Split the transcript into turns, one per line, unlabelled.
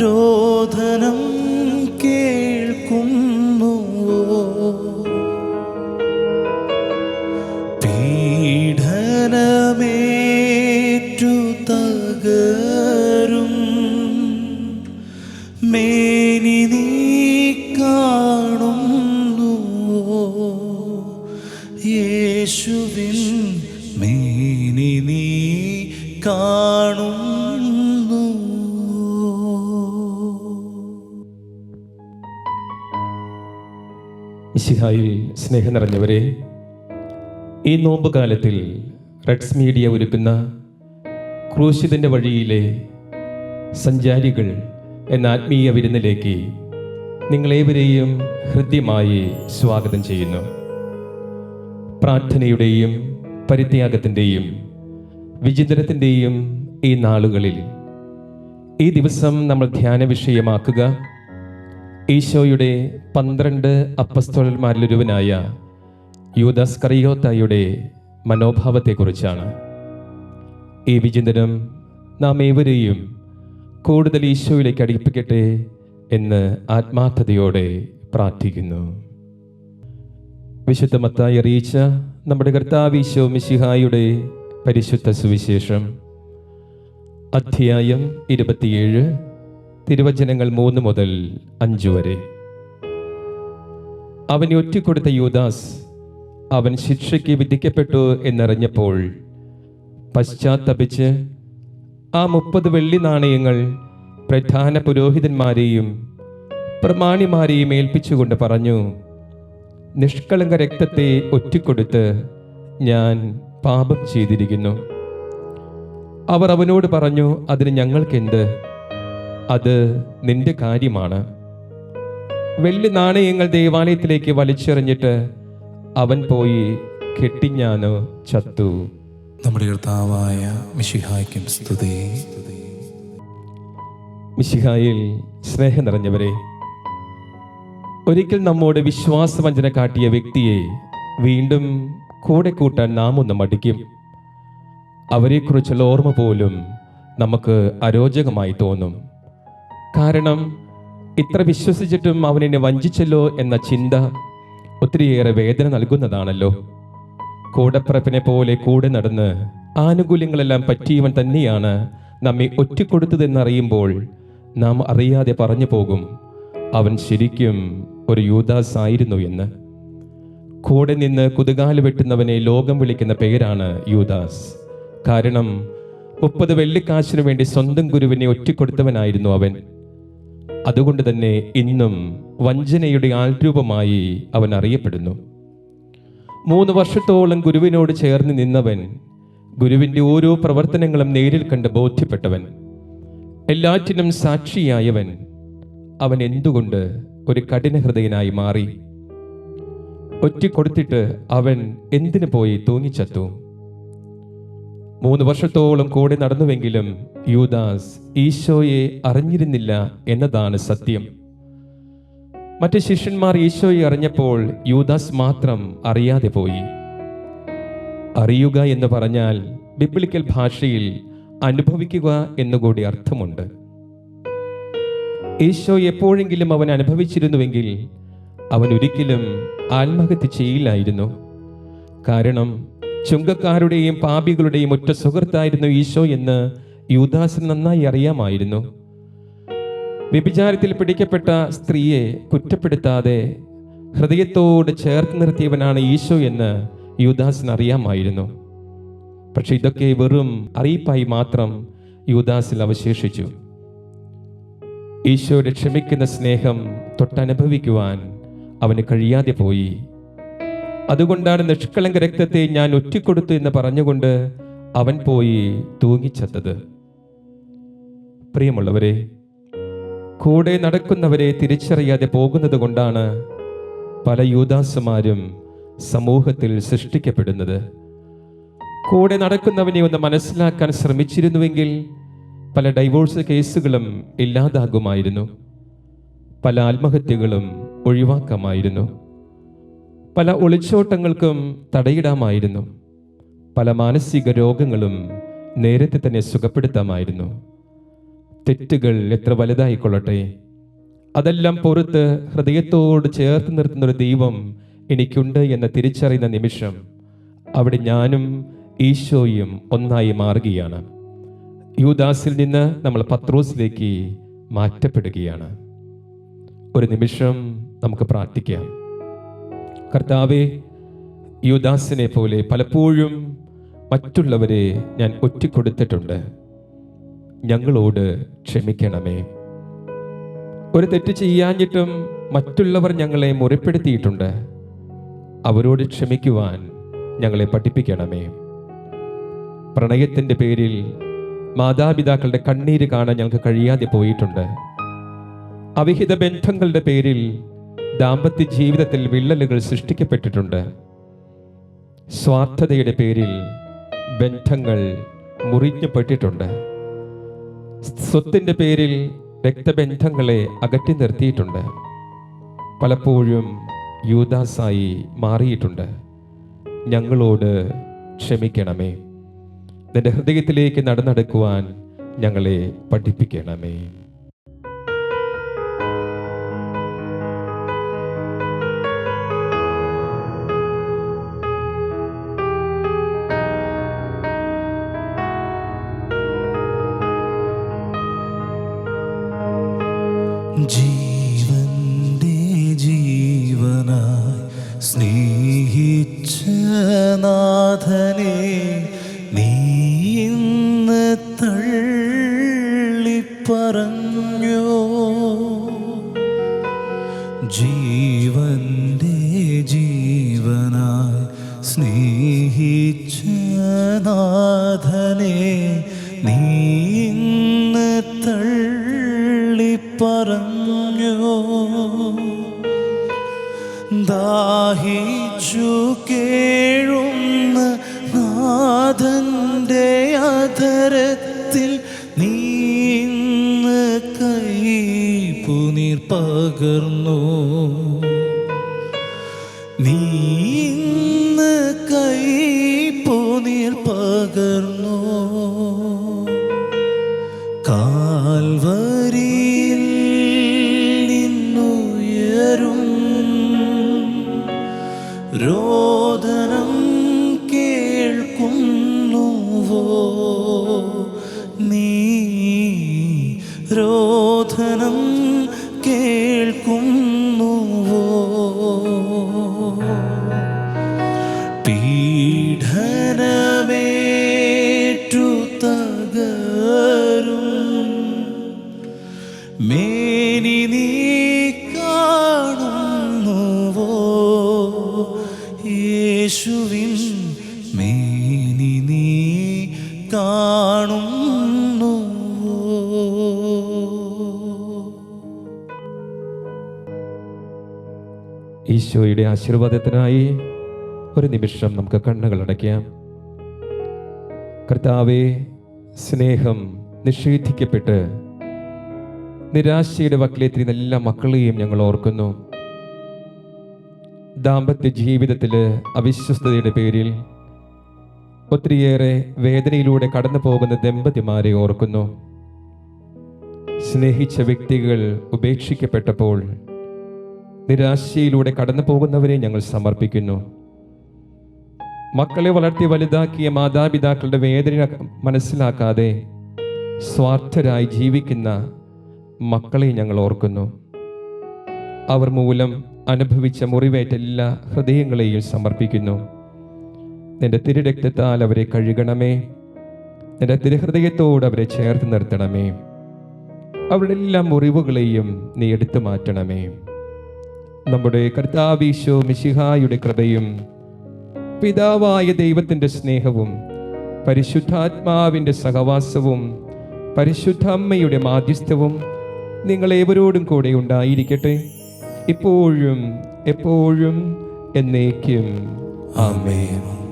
രോദനം കേൾക്കുന്നു പീഡനമേറ്റു തകരും. മേനി നീ യേശുവിൻ മേനി നീ കാണുന്നു
ഇശിഹായിൽ സ്നേഹം നിറഞ്ഞവരെ ഈ നോമ്പ് കാലത്തിൽ റെഡ്സ് മീഡിയ ഒരുക്കുന്ന ക്രൂശിതന്റെ വഴിയിലെ സഞ്ചാരികൾ എന്ന ആത്മീയ വിരുന്നിലേക്ക് നിങ്ങളേവരെയും ഹൃദ്യമായി സ്വാഗതം ചെയ്യുന്നു. പ്രാർത്ഥനയുടെയും പരിത്യാഗത്തിന്റെയും വിചിന്തനത്തിന്റെയും ഈ നാളുകളിൽ ഈ ദിവസം നമ്മൾ ധ്യാന വിഷയമാക്കുക ഈശോയുടെ പന്ത്രണ്ട് അപ്പസ്തോലന്മാരിലൊരുവനായ യൂദാസ് കറിയോത്തായുടെ മനോഭാവത്തെക്കുറിച്ചാണ്. ഈ വിചിന്തനം നാം ഏവരെയും കൂടുതൽ ഈശോയിലേക്ക് അടുപ്പിക്കട്ടെ എന്ന് ആത്മാർത്ഥതയോടെ പ്രാർത്ഥിക്കുന്നു. വിശുദ്ധ മത്തായി അറിയിച്ച നമ്മുടെ കർത്താവ് ഈശോ മിശിഹായുടെ പരിശുദ്ധ സുവിശേഷം അധ്യായം ഇരുപത്തിയേഴ് തിരുവചനങ്ങൾ മൂന്ന് മുതൽ അഞ്ചു വരെ. അവൻ ഒറ്റിക്കൊടുത്ത യൂദാസ് അവൻ ശിക്ഷയ്ക്ക് വിധിക്കപ്പെട്ടു എന്നറിഞ്ഞപ്പോൾ പശ്ചാത്തപിച്ച് ആ മുപ്പത് വെള്ളി നാണയങ്ങൾ പ്രധാന പുരോഹിതന്മാരെയും പ്രമാണിമാരെയും ഏൽപ്പിച്ചുകൊണ്ട് പറഞ്ഞു നിഷ്കളങ്ക രക്തത്തെ ഒറ്റിക്കൊടുത്ത് ഞാൻ പാപം ചെയ്തിരിക്കുന്നു. അവർ അവനോട് പറഞ്ഞു അതിന് ഞങ്ങൾക്കെന്ത്? അത് നിന്റെ കാര്യമാണ്. വെള്ളി നാണയങ്ങൾ ദേവാലയത്തിലേക്ക് വലിച്ചെറിഞ്ഞിട്ട് അവൻ പോയി കെട്ടിഞ്ഞാനോ ചത്തു.
നമ്മുടെ കർത്താവായ സ്തുതി.
മിശിഹായിൽ സ്നേഹം നിറഞ്ഞവരെ ഒരിക്കൽ നമ്മോട് വിശ്വാസവഞ്ചന കാട്ടിയ വ്യക്തിയെ വീണ്ടും കൂടെ കൂട്ടാൻ നാം ഒന്ന് മടിക്കും. അവരെക്കുറിച്ചുള്ള ഓർമ്മ പോലും നമുക്ക് അരോചകമായി തോന്നും. കാരണം ഇത്ര വിശ്വസിച്ചിട്ടും അവൻ എന്നെ വഞ്ചിച്ചല്ലോ എന്ന ചിന്ത ഒത്തിരിയേറെ വേദന നൽകുന്നതാണല്ലോ. കൂടപ്പിറപ്പിനെ പോലെ കൂടെ നടന്ന് ആനുകൂല്യങ്ങളെല്ലാം പറ്റിയവൻ തന്നെയാണ് നമ്മെ ഒറ്റക്കൊടുത്തതെന്നറിയുമ്പോൾ നാം അറിയാതെ പറഞ്ഞു പോകും അവൻ ശരിക്കും ഒരു യൂദാസ് ആയിരുന്നു എന്ന്. കൂടെ നിന്ന് കുതുകാൽ വെട്ടുന്നവനെ ലോകം വിളിക്കുന്ന പേരാണ് യൂദാസ്. കാരണം മുപ്പത് വെള്ളിക്കാശിനു വേണ്ടി സ്വന്തം ഗുരുവിനെ ഒറ്റിക്കൊടുത്തവനായിരുന്നു അവൻ. അതുകൊണ്ട് തന്നെ ഇന്നും വഞ്ചനയുടെ ആൾരൂപമായി അവൻ അറിയപ്പെടുന്നു. മൂന്ന് വർഷത്തോളം ഗുരുവിനോട് ചേർന്ന് നിന്നവൻ ഗുരുവിന്റെ ഓരോ പ്രവർത്തനങ്ങളും നേരിൽ കണ്ട് ബോധ്യപ്പെട്ടവൻ എല്ലാറ്റിനും സാക്ഷിയായവൻ അവൻ എന്തുകൊണ്ട് ഒരു കഠിന ഹൃദയനായി മാറി ഒറ്റിക്കൊടുത്തിട്ട് അവൻ എന്തിനു പോയി തൂങ്ങിച്ചത്തു? മൂന്ന് വർഷത്തോളം കൂടെ നടന്നുവെങ്കിലും യൂദാസ് ഈശോയെ അറിഞ്ഞിരുന്നില്ല എന്നതാണ് സത്യം. മറ്റ് ശിഷ്യന്മാർ ഈശോയെ അറിഞ്ഞപ്പോൾ യൂദാസ് മാത്രം അറിയാതെ പോയി. അറിയുക എന്ന് പറഞ്ഞാൽ ബിബ്ലിക്കൽ ഭാഷയിൽ അനുഭവിക്കുക എന്നുകൂടി അർത്ഥമുണ്ട്. ഈശോ എപ്പോഴെങ്കിലും അവൻ അനുഭവിച്ചിരുന്നുവെങ്കിൽ അവൻ ഒരിക്കലും ആത്മഹത്യ ചെയ്യില്ലായിരുന്നു. കാരണം ചുങ്കക്കാരുടെയും പാപികളുടെയും ഒറ്റ സുഹൃത്തായിരുന്നു ഈശോ എന്ന് യൂദാസിന് നന്നായി അറിയാമായിരുന്നു. വ്യഭിചാരത്തിൽ പിടിക്കപ്പെട്ട സ്ത്രീയെ കുറ്റപ്പെടുത്താതെ ഹൃദയത്തോട് ചേർത്ത് നിർത്തിയവനാണ് ഈശോ എന്ന് യൂദാസിന് അറിയാമായിരുന്നു. പക്ഷെ ഇതൊക്കെ വെറും അറിയിപ്പായി മാത്രം യൂദാസിൽ അവശേഷിച്ചു. ഈശോയുടെ ക്ഷമിക്കുന്ന സ്നേഹം തൊട്ടനുഭവിക്കുവാൻ അവന് കഴിയാതെ പോയി. അതുകൊണ്ടാണ് നിഷ്കളങ്ക രക്തത്തെ ഞാൻ ഒറ്റിക്കൊടുത്തു എന്ന് പറഞ്ഞുകൊണ്ട് അവൻ പോയി തൂങ്ങിച്ചത്തത്. പ്രിയമുള്ളവരെ കൂടെ നടക്കുന്നവരെ തിരിച്ചറിയാതെ പോകുന്നത് കൊണ്ടാണ് പല യൂദാസുമാരും സമൂഹത്തിൽ സൃഷ്ടിക്കപ്പെടുന്നത്. കൂടെ നടക്കുന്നവനെ ഒന്ന് മനസ്സിലാക്കാൻ ശ്രമിച്ചിരുന്നുവെങ്കിൽ പല ഡൈവോഴ്സ് കേസുകളും ഇല്ലാതാകുമായിരുന്നു. പല ആത്മഹത്യകളും ഒഴിവാക്കാമായിരുന്നു. പല ഒളിച്ചോട്ടങ്ങൾക്കും തടയിടാമായിരുന്നു. പല മാനസിക രോഗങ്ങളും നേരത്തെ തന്നെ സുഖപ്പെടുത്താമായിരുന്നു. തെറ്റുകൾ എത്ര വലുതായിക്കൊള്ളട്ടെ. അതെല്ലാം പുറത്ത് ഹൃദയത്തോട് ചേർത്ത് നിർത്തുന്ന ഒരു ദൈവം എനിക്കുണ്ട് എന്ന് തിരിച്ചറിയുന്ന നിമിഷം അവിടെ ഞാനും ഈശോയും ഒന്നായി മാറുകയാണ്. യൂദാസിൽ നിന്ന് നമ്മൾ പത്രോസിലേക്ക് മാറ്റപ്പെടുകയാണ്. ഒരു നിമിഷം നമുക്ക് പ്രാർത്ഥിക്കാം. കർത്താവെ യുദാസിനെ പോലെ പലപ്പോഴും മറ്റുള്ളവരെ ഞാൻ ഒറ്റിക്കൊടുത്തിട്ടുണ്ട്. ഞങ്ങളോട് ക്ഷമിക്കണമേ. ഒരു തെറ്റ് ചെയ്യാഞ്ഞിട്ടും മറ്റുള്ളവർ ഞങ്ങളെ മുറിപ്പെടുത്തിയിട്ടുണ്ട്. അവരോട് ക്ഷമിക്കുവാൻ ഞങ്ങളെ പഠിപ്പിക്കണമേ. പ്രണയത്തിന്റെ പേരിൽ മാതാപിതാക്കളുടെ കണ്ണീര് കാണാൻ ഞങ്ങൾക്ക് കഴിയാതെ പോയിട്ടുണ്ട്. അവിഹിത ബന്ധങ്ങളുടെ പേരിൽ ദാമ്പത്യ ജീവിതത്തിൽ വിള്ളലുകൾ സൃഷ്ടിക്കപ്പെട്ടിട്ടുണ്ട്. സ്വാർത്ഥതയുടെ പേരിൽ ബന്ധങ്ങൾ മുറിഞ്ഞുപെട്ടിട്ടുണ്ട് സ്വത്തിന്റെ പേരിൽ രക്തബന്ധങ്ങളെ അകറ്റി നിർത്തിയിട്ടുണ്ട്. പലപ്പോഴും യൂദാസായി മാറിയിട്ടുണ്ട്. ഞങ്ങളോട് ക്ഷമിക്കണമേ. നിന്റെ ഹൃദയത്തിലേക്ക് നടന്നെടുക്കുവാൻ ഞങ്ങളെ പഠിപ്പിക്കണമേ.
ജീവന്റെ ജീവനായി സ്നേഹിച്ച നാഥനെ നീ ഇന്ന് തള്ളിപ്പറഞ്ഞോ. ദാഹിച്ചു കേഴുന്ന നാഥന്റെ അധരത്തിൽ പകർന്നു. നീ ഇന്ന് പോനീർ പകർന്നു. കാൽവരിയിൽ നിന്നുയരും. രോദനം കേൾക്കുന്നുവോ? നീ കേൾക്കുന്നുവോ
ഈശോയുടെ ആശീർവാദത്തിനായി ഒരു നിമിഷം നമുക്ക് കണ്ണുകൾ അടയ്ക്കാം. കർത്താവെ സ്നേഹം നിഷേധിക്കപ്പെട്ട് നിരാശയുടെ വക്കിലെത്തിരുന്ന എല്ലാ മക്കളെയും ഞങ്ങൾ ഓർക്കുന്നു. ദാമ്പത്യ ജീവിതത്തിൽ അവിശ്വസ്തയുടെ പേരിൽ ഒത്തിരിയേറെ വേദനയിലൂടെ കടന്നു പോകുന്ന ദമ്പതിമാരെ ഓർക്കുന്നു. സ്നേഹിച്ച വ്യക്തികൾ ഉപേക്ഷിക്കപ്പെട്ടപ്പോൾ നിരാശയിലൂടെ കടന്നു പോകുന്നവരെ ഞങ്ങൾ സമർപ്പിക്കുന്നു. മക്കളെ വളർത്തി വലുതാക്കിയ മാതാപിതാക്കളുടെ വേദന മനസ്സിലാക്കാതെ സ്വാർത്ഥരായി ജീവിക്കുന്ന മക്കളെ ഞങ്ങൾ ഓർക്കുന്നു. അവർ മൂലം അനുഭവിച്ച മുറിവേറ്റ എല്ലാ ഹൃദയങ്ങളെയും സമർപ്പിക്കുന്നു. നിന്റെ തിരുരക്തത്താൽ അവരെ കഴുകണമേ. നിന്റെ തിരുഹൃദയത്തോട് അവരെ ചേർത്ത് നിർത്തണമേ. അവരുടെ എല്ലാ മുറിവുകളെയും നീ എടുത്തു മാറ്റണമേ. നമ്മുടെ കർത്താവീശോ മിശിഹായുടെ കൃപയും പിതാവായ ദൈവത്തിന്റെ സ്നേഹവും പരിശുദ്ധാത്മാവിന്റെ സഹവാസവും പരിശുദ്ധ അമ്മയുടെ മാധ്യസ്ഥവും നിങ്ങളേവരോടും കൂടെ ഉണ്ടായിരിക്കട്ടെ. ഇപ്പോഴും എപ്പോഴും എന്നേക്കും. ആമേൻ.